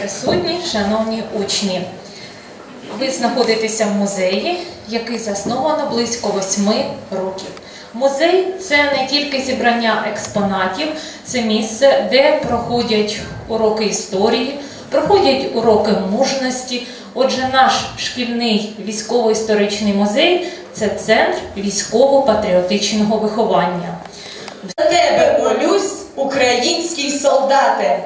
присутні, шановні учні. Ви знаходитеся в музеї, який засновано близько восьми років. Музей це не тільки зібрання експонатів, це місце, де проходять уроки історії, проходять уроки мужності. Отже, наш шкільний військово-історичний музей це центр військово-патріотичного виховання. За тебе молюсь, український солдате.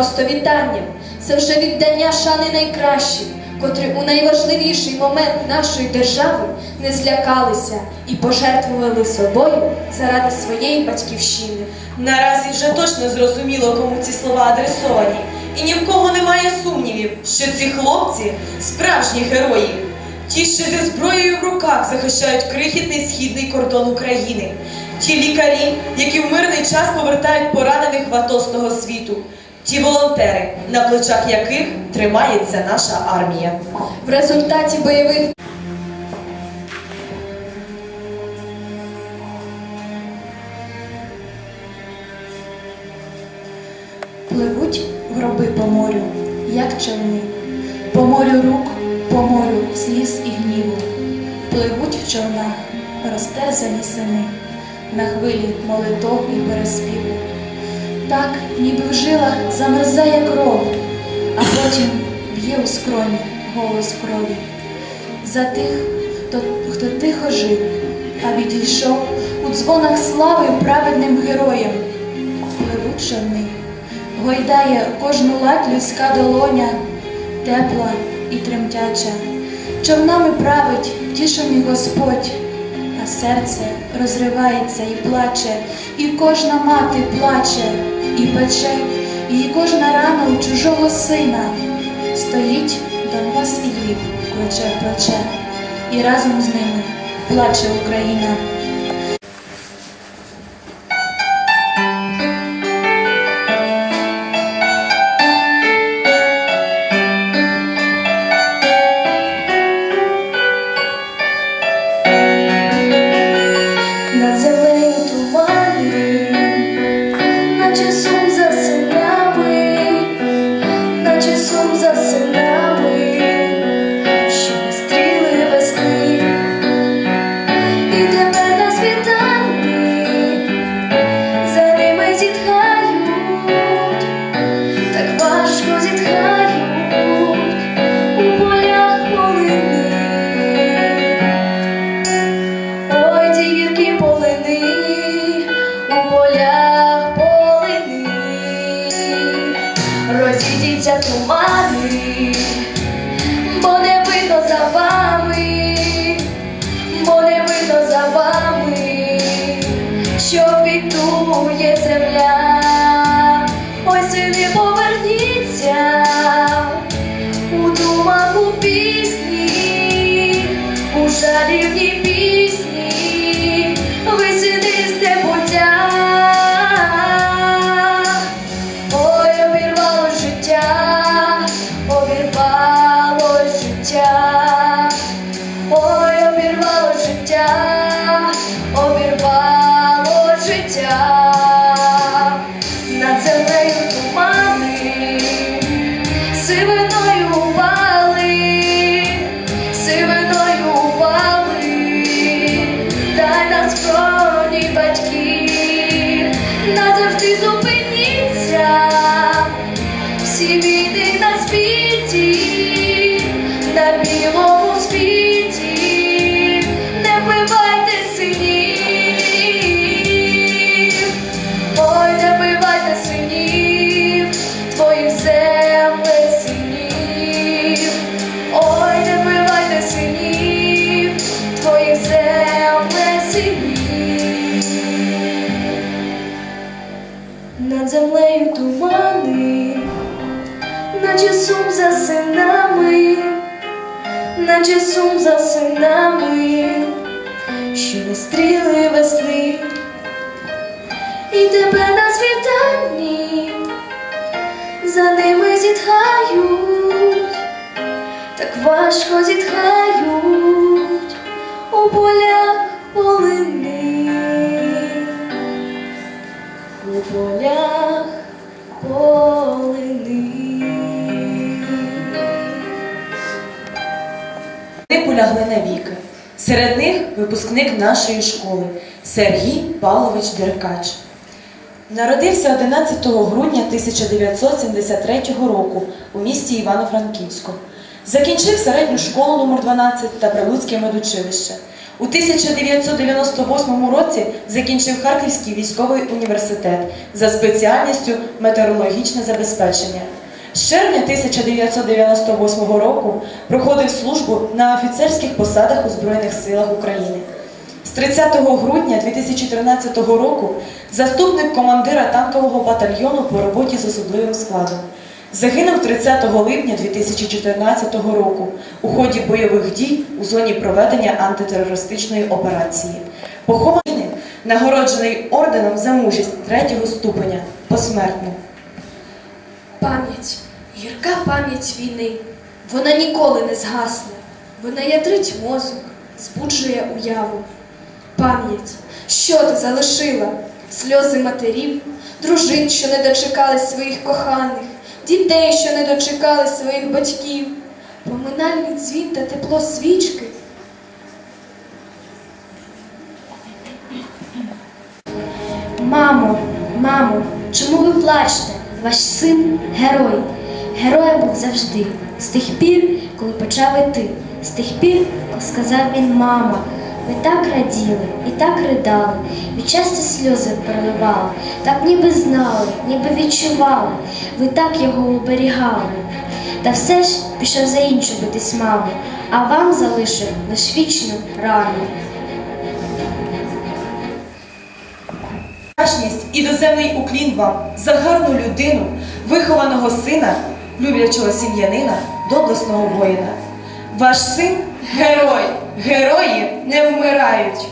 Просто вітанням. Це вже віддання шани найкращим, котрі у найважливіший момент нашої держави не злякалися і пожертвували собою заради своєї батьківщини. Наразі вже точно зрозуміло, кому ці слова адресовані. І ні в кого немає сумнівів, що ці хлопці справжні герої. Ті, що зі зброєю в руках захищають крихітний східний кордон України. Ті лікарі, які в мирний час повертають поранених в АТО з того світу. Ті волонтери, на плечах яких тримається наша армія. В результаті бойових Пливуть гроби по морю, як човни, по морю рук, по морю сліз і гніву, пливуть в човнах, розтерзані сини, на хвилі молитов і переспіву. Так, ніби в жилах замерзає кров, а потім б'є у скроні голос крові. За тих, хто, хто тихо жив, а відійшов у дзвонах слави праведним героям. Пливуть човни, гойдає кожну лать людська долоня, тепла і тремтяча. Човнами править втішений Господь, а серце розривається і плаче, і кожна мати плаче, і пече, і кожна рана у чужого сина. Стоїть Донбас і Львів, плече в і разом з ними плаче Україна. Так важко зітхають у полях полини у полях полини. Вони полягли навіки. Серед них випускник нашої школи Сергій Павлович Деркач. Народився 11 грудня 1973 року у місті Івано-Франківську. Закінчив середню школу номер 12 та Прилуцьке медучилище. У 1998 році закінчив Харківський військовий університет за спеціальністю метеорологічне забезпечення. З червня 1998 року проходив службу на офіцерських посадах у Збройних силах України. З 30 грудня 2013 року заступник командира танкового батальйону по роботі з особливим складом. Загинув 30 липня 2014 року у ході бойових дій у зоні проведення антитерористичної операції. Похований нагороджений орденом за мужість третього ступеня посмертно. Пам'ять, гірка пам'ять війни, вона ніколи не згасне, вона ядрить мозок, збуджує уяву. Пам'ять, що ти залишила? Сльози матерів, дружин, що не дочекались своїх коханих, дітей, що не дочекались своїх батьків, поминальний дзвін та тепло свічки. Мамо, мамо, чому ви плачете? Ваш син герой. Героєм був завжди. З тих пір, коли почав іти, з тих пір, коли сказав він мама. Ви так раділи і так ридали, від щастя сльози переливали, так ніби знали, ніби відчували, ви так його оберігали. Та все ж пішов за іншу битись маму, а вам залишив лиш вічну рану. Вдячність і доземний уклін вам за гарну людину, вихованого сина, люблячого сім'янина, доблесного воїна. Ваш син герой, герої не вмирають.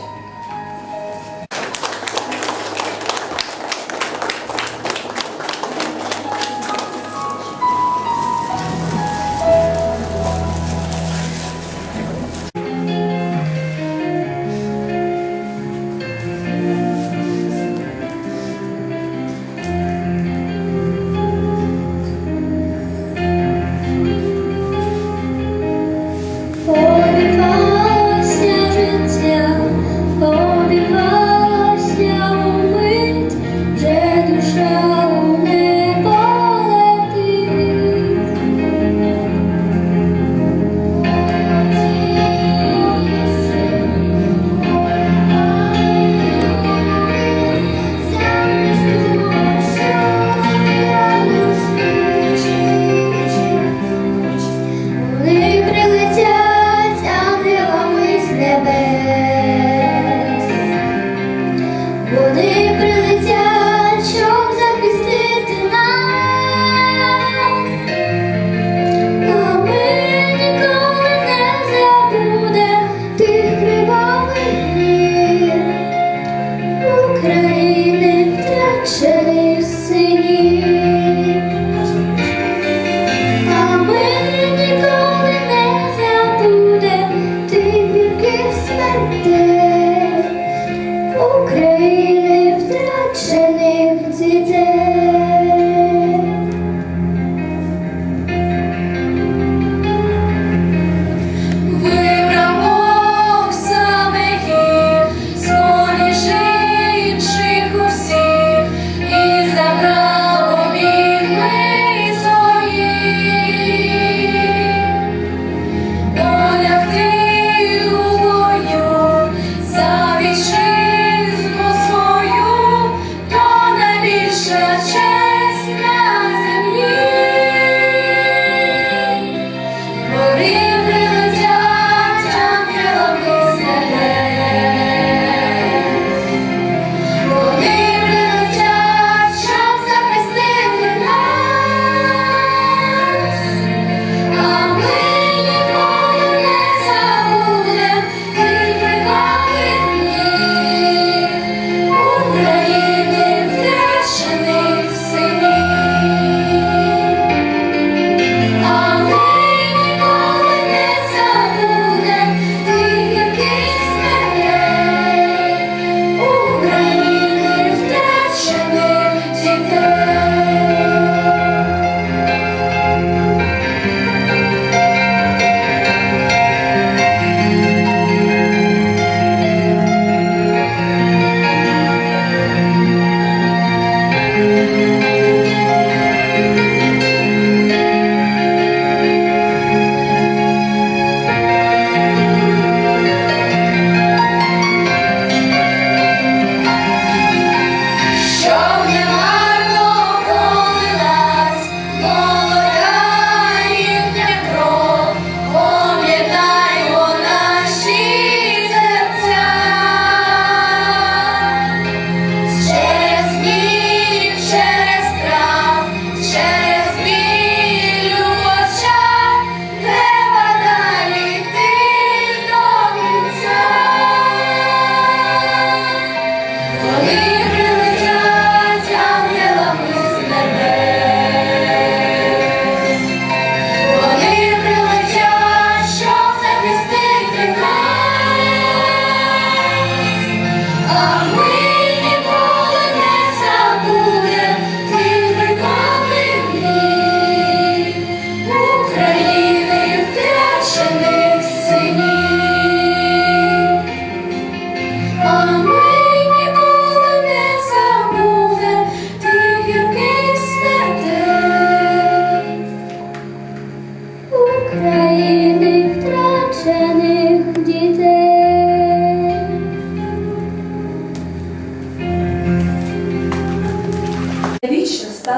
Вони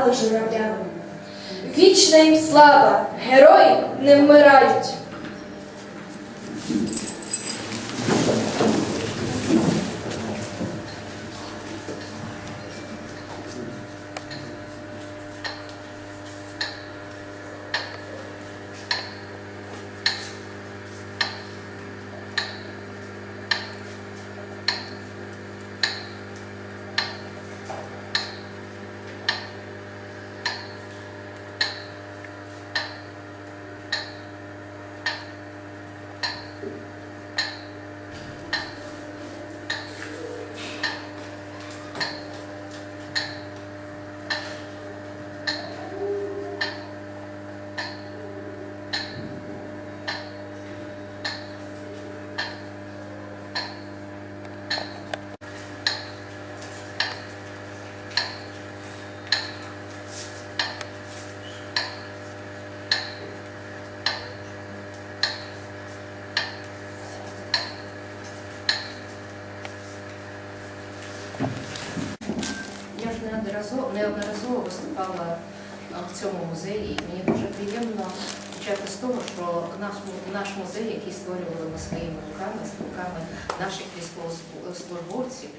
стали журавлями. Вічна їм слава, герої не вмирають. Я ж неодноразово, виступала в цьому музеї. і Мені дуже приємно почати з того, що наш, наш музей, який створювали ми своїми руками, з руками наших військовослужбовців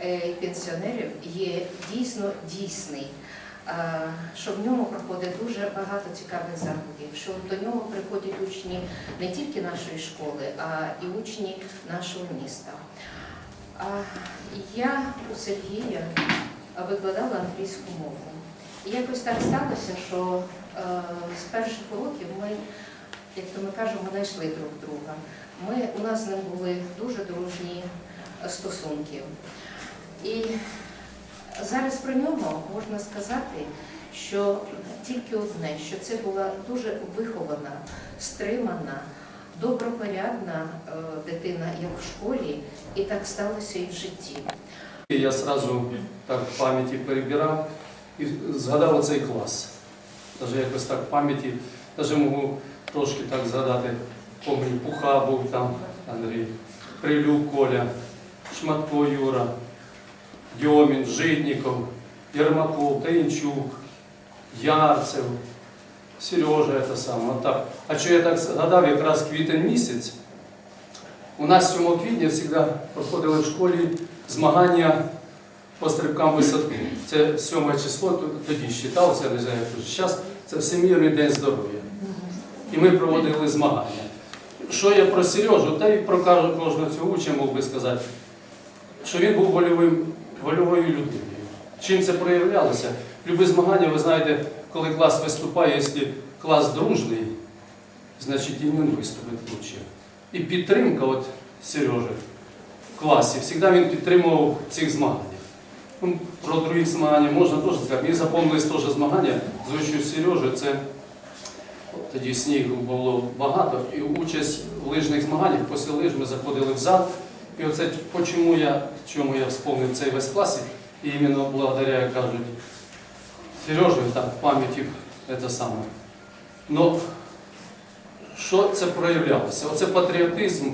е, і пенсіонерів, є дійсно дійсний. Що в ньому проходить дуже багато цікавих заходів, що до нього приходять учні не тільки нашої школи, а і учні нашого міста. Я у Сергія викладала англійську мову. І якось так сталося, що е, з перших уроків ми, як то ми кажемо, знайшли друг друга. Ми, у нас з ним були дуже дружні стосунки. І зараз про нього можна сказати, що тільки одне, що це була дуже вихована, стримана, добропорядна е, дитина як в школі, і так сталося і в житті. Я сразу так в пам'яті перебирав і згадав оцей клас. Навіть якось так в пам'яті, навіть можу трошки так згадати, пам'ятаю, Пуха був там, Андрій, Прилюк Коля, Шматко Юра, Дьомін, Житніков. Єрмаков, Таїнчук, Ярцев, Сережа це саме. А що я так згадав, якраз квітень місяць. У нас 7 квітня завжди проходили в школі змагання по стрибкам висотку. Це 7 число, то- тоді вважалося, не знаю, як зараз, це Всемірний день здоров'я. І ми проводили змагання. Що я про Сережу, та й про кожного цього учня мог би сказати, що він був вольовим, вольовою людиною. Чим це проявлялося? Любі змагання, ви знаєте, коли клас виступає, якщо клас дружний, значить і він виступить лучше. І підтримка от Сережи в класі, завжди він підтримував цих змаганнях. Ну, Про другі змагання можна теж сказати. Мені запомнились теж змагання з учню Сережі. Це тоді снігу було багато, і участь в лижних змаганнях, після лиж ми заходили в зал. І оце чому я, чому я вспомнив цей весь клас, і іменно благодаря, як кажуть, Сережі, там, пам'яті, це саме. Ну, що це проявлялося? Оце патріотизм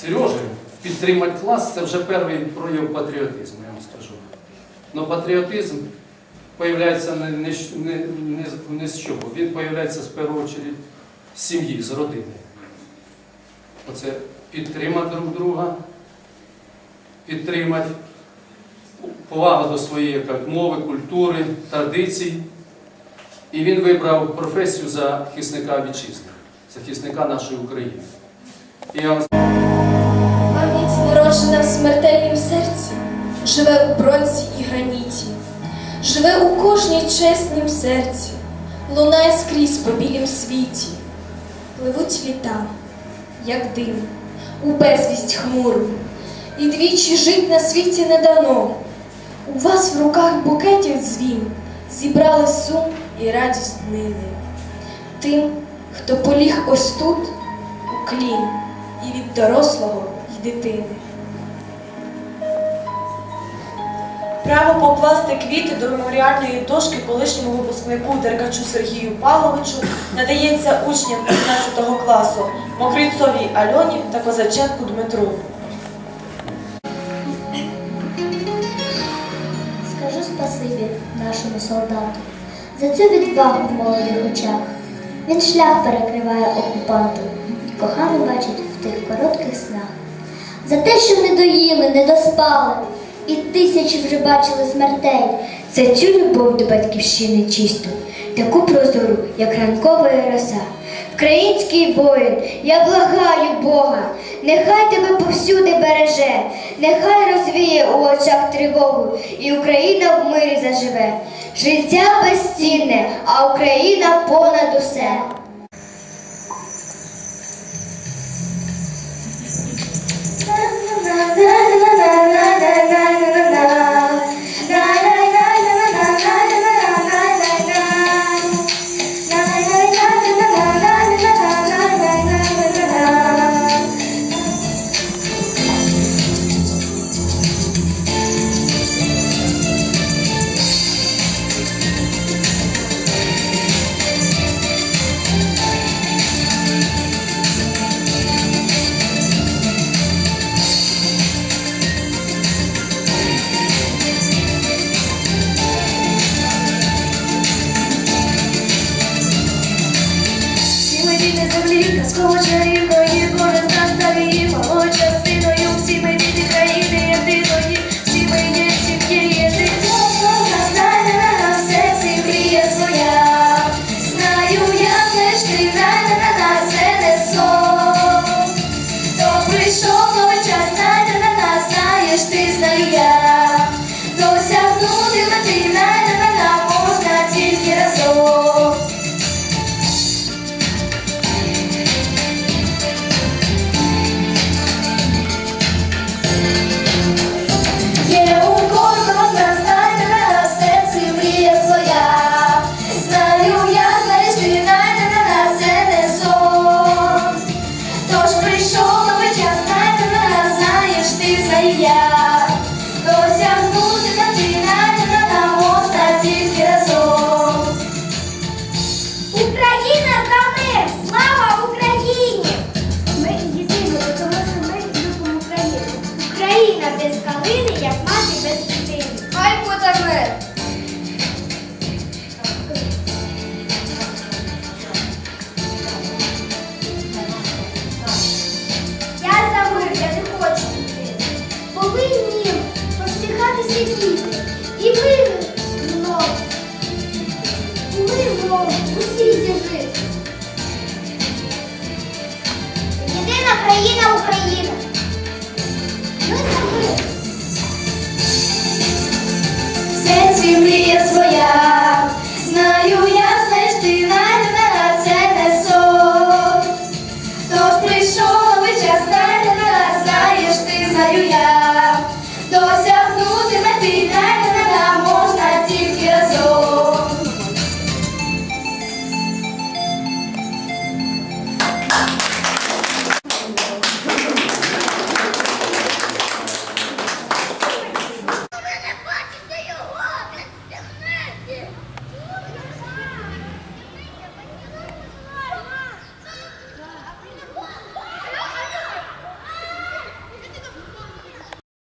Сережі, підтримати клас, це вже перший прояв патріотизму, я вам скажу. Но патріотизм появляється не, не, не, не, не з чого. Він появляється в першу чергу з сім'ї, з родини. Оце підтримати друг друга, підтримати повага до своєї як мови, культури, традицій. І він вибрав професію захисника вітчизни, захисника нашої України. І я Пам'ять народжена в смертельнім серці, живе у бронзі і граніті, живе у кожній чеснім серці, лунає скрізь по білім світі, пливуть літа, як дим, у безвість хмуру, і двічі жить на світі не дано. У вас в руках букетів дзвін, зібрали сум і радість днини. Тим, хто поліг ось тут, у клін, і від дорослого й дитини. Право покласти квіти до меморіальної дошки колишньому випускнику Деркачу Сергію Павловичу надається учням 15 класу Мокрицовій Альоні та Козаченку Дмитру. Скажу спасибі нашому солдату за цю відвагу в молодих очах. Він шлях перекриває окупанту, і кохану бачить в тих коротких снах. За те, що не доїли, не доспали, і тисячі вже бачили смертей. За цю любов до батьківщини чисту, таку прозору, як ранкова роса. Український воїн, я благаю Бога, нехай тебе повсюди береже, нехай розвіє у очах тривогу, і Україна в мирі заживе. Життя безцінне, а Україна понад усе. Всі ти,